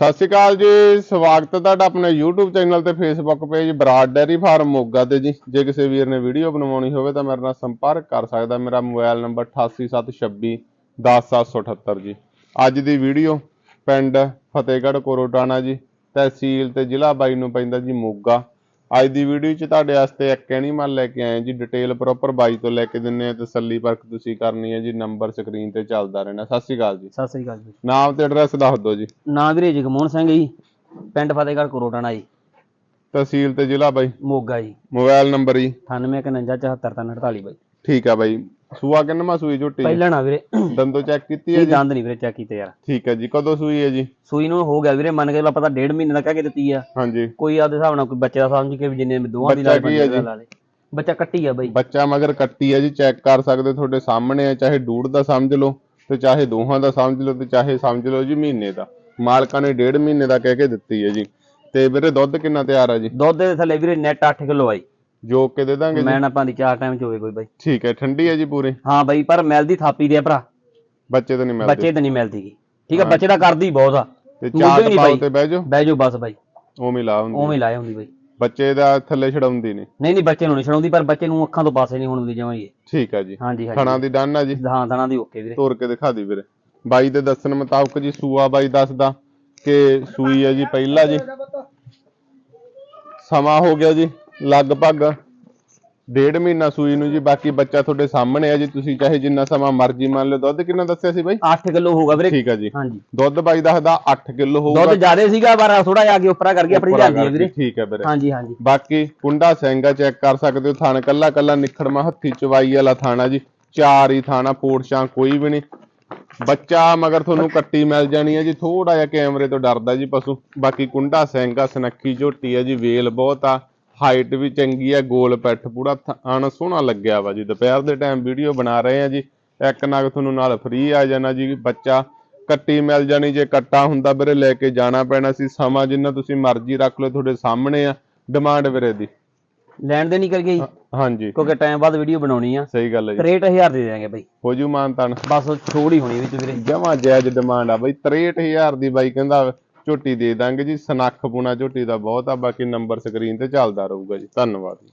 ਸਤਿ ਸ਼੍ਰੀ ਅਕਾਲ ਜੀ, ਸਵਾਗਤ ਹੈ ਤੁਹਾਡਾ ਆਪਣੇ YouTube ਚੈਨਲ ਤੇ Facebook page Brar dairy farm Moga ਤੇ ਜੀ। ਜੇ ਕਿਸੇ ਵੀਰ ਨੇ ਵੀਡੀਓ ਬਣਵਾਉਣੀ ਹੋਵੇ ਤਾਂ ਮੇਰੇ ਨਾਲ ਸੰਪਰਕ ਕਰ ਸਕਦਾ ਮੇਰਾ ਮੋਬਾਈਲ ਨੰਬਰ 8876 10778 ਜੀ। ਅੱਜ ਦੀ ਵੀਡੀਓ ਪਿੰਡ ਫਤਿਹਗੜ੍ਹ ਕੋਰੋਟਾਣਾ ਜੀ, ਤਹਿਸੀਲ ਤੇ ਜ਼ਿਲ੍ਹਾ ਬਾਈ ਨੂੰ ਪੈਂਦਾ ਜੀ ਮੋਗਾ। ਅੱਜ ਦੀ ਵੀਡੀਓ 'ਚ ਤੁਹਾਡੇ ਵਾਸਤੇ ਇੱਕ ਐਨੀਮਲ ਲੈ ਕੇ ਆਏ ਜੀ ਡਿਟੇਲ ਪ੍ਰੋਪਰ ਬਾਈ ਤੋਂ ਲੈ ਕੇ ਦਿੰਨੇ ਆ ਤਸੱਲੀ ਪਰਖ ਤੁਸੀਂ ਕਰਨੀ ਹੈ ਜੀ ਨੰਬਰ ਸਕਰੀਨ ਤੇ ਚੱਲਦਾ ਰਹਿਣਾ। ਸਤਿ ਸ਼੍ਰੀ ਅਕਾਲ ਜੀ। ਸਤਿ ਸ੍ਰੀ ਅਕਾਲ ਜੀ। ਨਾਮ ਤੇ ਐਡਰੈਸ ਦੱਸ ਦਿਓ ਜੀ। ਨਾਂ ਵੀਰੇ ਜਗਮੋਹਨ ਸਿੰਘ ਜੀ ਪਿੰਡ ਫਤਿਹਗੜ੍ਹ ਕੋਰੋਟਾਣਾ ਜੀ। ਤਹਿਸੀਲ ਤੇ ਜ਼ਿਲ੍ਹਾ ਬਾਈ। ਮੋਗਾ ਜੀ। ਮੋਬਾਈਲ ਨੰਬਰ ਜੀ। 9851744348 ਬਾਈ। ਠੀਕ ਆ ਬਾਈ। ਸੂਆ ਕਿੰਨਵਾਂ ਸੂਈ ਝੋਟੀ ਪਹਿਲਾਂ ਨਾ ਵੀਰੇ। ਦੰਦੋ ਚੈੱਕ ਕੀਤੀ ਹੈ ਇਹ ਜੀ? ਦੰਦ ਨਹੀਂ ਵੀਰੇ ਚੈੱਕ ਕੀਤੇ ਯਾਰ। ਠੀਕ ਹੈ ਜੀ ਕਦੋਂ ਸੂਈ ਹੈ ਜੀ? ਸੂਈ ਨੂੰ ਹੋ ਗਿਆ ਵੀਰੇ ਮੰਨ ਕੇ ਚਲੋ ਪਤਾ ਡੇਢ ਮਹੀਨੇ ਦਾ ਕਹਿ ਕੇ ਦਿੱਤੀ ਆ। ਹਾਂਜੀ। ਕੋਈ ਆਪਦੇ ਹਿਸਾਬ ਨਾਲ ਕੋਈ ਬੱਚੇ ਦਾ ਸਮਝ ਕੇ ਵੀ ਜਿੰਨੇ ਦੋਵਾਂ ਦੀ ਬੱਚਾ ਲਾ ਕੀ ਹੈ ਜੀ? ਲਾ ਲੇ ਬੱਚਾ ਕੱਟੀ ਆ ਬਾਈ। ਬੱਚਾ ਮਗਰ ਕੱਟੀ ਹੈ ਜੀ ਚੈੱਕ ਕਰ ਸਕਦੇ ਤੁਹਾਡੇ ਸਾਹਮਣੇ ਹੈ ਚਾਹੇ ਡੂੜ ਦਾ ਸਮਝ ਲਓ ਤੇ ਚਾਹੇ ਦੋਹਾਂ ਦਾ ਸਮਝ ਲਓ ਤੇ ਚਾਹੇ ਸਮਝ ਲਓ ਜੀ ਮਹੀਨੇ ਦਾ। ਮਾਲਕਾਂ ਨੇ ਡੇਢ ਮਹੀਨੇ ਦਾ ਕਹਿ ਕੇ ਦਿੱਤੀ ਹੈ ਜੀ। ਤੇ ਵੀਰੇ ਦੁੱਧ ਕਿੰਨਾ ਤਿਆਰ ਹੈ ਜੀ? ਦੁੱਧ ਦੇ ਥੱਲੇ ਵੀਰੇ ਨੈਟ 8 ਕਿਲੋ ਆਈ ਜੋ ਕੇ ਦੇ ਦਾਂਗੇ ਜੀ। ਮੈਂ ਆਪਾਂ ਦੀ ਚਾਰ ਟਾਈਮ ਚ ਹੋਵੇ ਕੋਈ ਬਾਈ। ਠੀਕ ਹੈ ਠੰਡੀ ਹੈ ਜੀ ਪੂਰੀ? ਹਾਂ ਬਾਈ ਪਰ ਮਿਲਦੀ ਥਾਪੀ ਦੇ ਆ ਭਰਾ। ਬੱਚੇ ਤਾਂ ਨਹੀਂ ਮਿਲਦੇ। ਬੱਚੇ ਤਾਂ ਨਹੀਂ ਮਿਲਦੀ ਗੀ। ਠੀਕ ਆ ਬੱਚੇ ਦਾ ਕਰਦੀ ਬਹੁਤ ਆ। ਤੇ ਵੀ ਨਹੀਂ ਬਾਈ। ਤੇ ਬਹਿ ਜਾਓ। ਬਹਿ ਜਾਓ ਬਸ ਬਾਈ। ਉਵੇਂ ਲਾ ਹੁੰਦੀ ਉਵੇਂ ਲਾਏ ਹੁੰਦੀ ਬਾਈ। ਬੱਚੇ ਦਾ ਥੱਲੇ ਛਡਾਉਂਦੀ ਨਹੀਂ। ਨਹੀਂ ਨਹੀਂ ਬੱਚੇ ਨੂੰ ਨਹੀਂ ਛਡਾਉਂਦੀ ਪਰ ਬੱਚੇ ਨੂੰ ਅੱਖਾਂ ਤੋਂ ਪਾਸੇ ਨਹੀਂ ਹੋਣ ਦਿੰਦੀ ਜਮਾਂ ਹੀ ਠੀਕ ਹੈ ਜੀ। ਹਾਂਜੀ ਹਾਂਜੀ। ਥਣਾ ਦੀ ਡਨ ਹੈ ਜੀ। ਹਾਂ ਥਣਾ ਦੀ ਓਕੇ ਵੀਰੇ। ਤੋੜ ਕੇ ਦਿਖਾ ਦੀ ਵੀਰੇ। ਬਾਈ ਦੇ ਦੱਸਣ ਮੁਤਾਬਕ ਜੀ ਸੂਆ ਬਾਈ ਦੱਸਦਾ ਕਿ ਸੂਈ ਹੈ ਜੀ ਪਹਿਲਾ ਜੀ। ਸਮਾਂ ਹੋ ਗਿਆ ਜੀ। ਲਗਭਗ ਡੇਢ ਮਹੀਨਾ ਸੂਈ ਨੂੰ ਜੀ ਬਾਕੀ ਬੱਚਾ ਤੁਹਾਡੇ ਸਾਹਮਣੇ ਹੈ ਜੀ ਤੁਸੀਂ ਚਾਹੇ ਜਿੰਨਾ ਸਮਾਂ ਮਰਜ਼ੀ ਮੰਨ ਲਓ ਦੁੱਧ ਕਿੰਨਾ ਦੱਸਿਆ ਸੀ ਬਾਈ? 8 ਕਿਲੋ ਹੋਊਗਾ ਵੀਰੇ। ਠੀਕ ਹੈ ਜੀ। ਹਾਂਜੀ। ਦੁੱਧ ਬਾਈ ਦੱਸਦਾ 8 ਕਿਲੋ ਹੋਊਗਾ। ਦੁੱਧ ਜ਼ਿਆਦੇ ਸੀਗਾ ਪਰ ਥੋੜਾ ਜਿਹਾ ਅੱਗੇ ਉੱਪਰਾ ਕਰਕੇ ਆਪਣੀ ਲਿਆਂਦੀ ਹੈ ਵੀਰੇ। ਠੀਕ ਹੈ ਵੀਰੇ। ਹਾਂਜੀ ਹਾਂਜੀ। ਬਾਕੀ ਕੁੰਡਾ ਸਿੰਘਾ ਚੈੱਕ ਕਰ ਸਕਦੇ ਹੋ ਥਾਣ ਕੱਲਾ ਕੱਲਾ ਨਿਖੜਮਾ ਹੱਥੀ ਚਵਾਈ ਵਾਲਾ ਥਾਣਾ ਜੀ। ਚਾਰ ਹੀ ਥਾਣਾ ਪੋੜਛਾਂ ਕੋਈ ਵੀ ਨਹੀਂ। ਬੱਚਾ ਮਗਰ ਤੁਹਾਨੂੰ ਕੱਟੀ ਮਿਲ ਜਾਣੀ ਹੈ ਜੀ ਥੋੜਾ ਜਿਹਾ ਕੈਮਰੇ ਤੋਂ ਡਰਦਾ ਜੀ ਪਸ਼ੂ। ਬਾਕੀ ਕੁੰਡਾ ਸਿੰਘਾ ਸਨੱਖੀ ਝੋਟੀ ਹੈ ਜੀ ਵੇਲ ਬਹੁਤ ਆ। ਹਾਈਟ ਵੀ ਚੰਗੀ ਹੈ ਗੋਲ ਪੈਠ ਪੂਰਾ ਥਾਣ ਸੋਹਣਾ ਲੱਗਿਆ ਵਾ ਜੀ। ਦੁਪਹਿਰ ਦੇ ਟਾਈਮ ਵੀਡੀਓ ਬਣਾ ਰਹੇ ਆ ਜੀ। ਇੱਕ ਨਗ ਤੁਹਾਨੂੰ ਨਾਲ ਫ੍ਰੀ ਆ ਜਾਣਾ ਜੀ ਬੱਚਾ ਕੱਟੀ ਮਿਲ ਜਾਣੀ ਜੇ ਕੱਟਾ ਹੁੰਦਾ ਵੀਰੇ ਲੈ ਕੇ ਜਾਣਾ ਪੈਣਾ ਸੀ। ਸਮਾਂ ਜਿੰਨਾ ਤੁਸੀਂ ਮਰਜ਼ੀ ਰੱਖ ਲਓ ਤੁਹਾਡੇ ਸਾਹਮਣੇ ਆ ਡਿਮਾਂਡ ਵੀਰੇ ਦੀ। ਲੈਣ ਦੇ ਨਹੀਂ ਕਰ ਗਈ ਹਾਂਜੀ। ਕਿਉਂਕਿ ਟਾਈਮ ਬਾਅਦ ਵੀਡੀਓ ਬਣਾਉਣੀ ਆ। ਸਹੀ ਗੱਲ ਹੈ ਜੀ। 63000 ਦੇ ਦੇਵਾਂਗੇ ਬਾਈ। ਹੋ ਜੂ ਮਾਨ ਤਾਨ ਬਸ ਛੋੜ ਹੀ ਹੋਣੀ ਵਿੱਚ ਵੀਰੇ। ਜਮਾ ਜਾਇਜ਼ ਡਿਮਾਂਡ ਆ ਬਈ। 63000 ਦੀ ਬਾਈ ਕਹਿੰਦਾ ਝੋਟੀ ਦੇ ਦਾਂਗੇ ਜੀ। ਸਨੱਖ ਪੁਣਾ ਝੋਟੀ ਦਾ ਬਹੁਤ ਆ, ਬਾਕੀ ਨੰਬਰ ਸਕਰੀਨ ਤੇ ਚੱਲਦਾ ਰਹੂਗਾ ਜੀ। ਧੰਨਵਾਦ ਜੀ।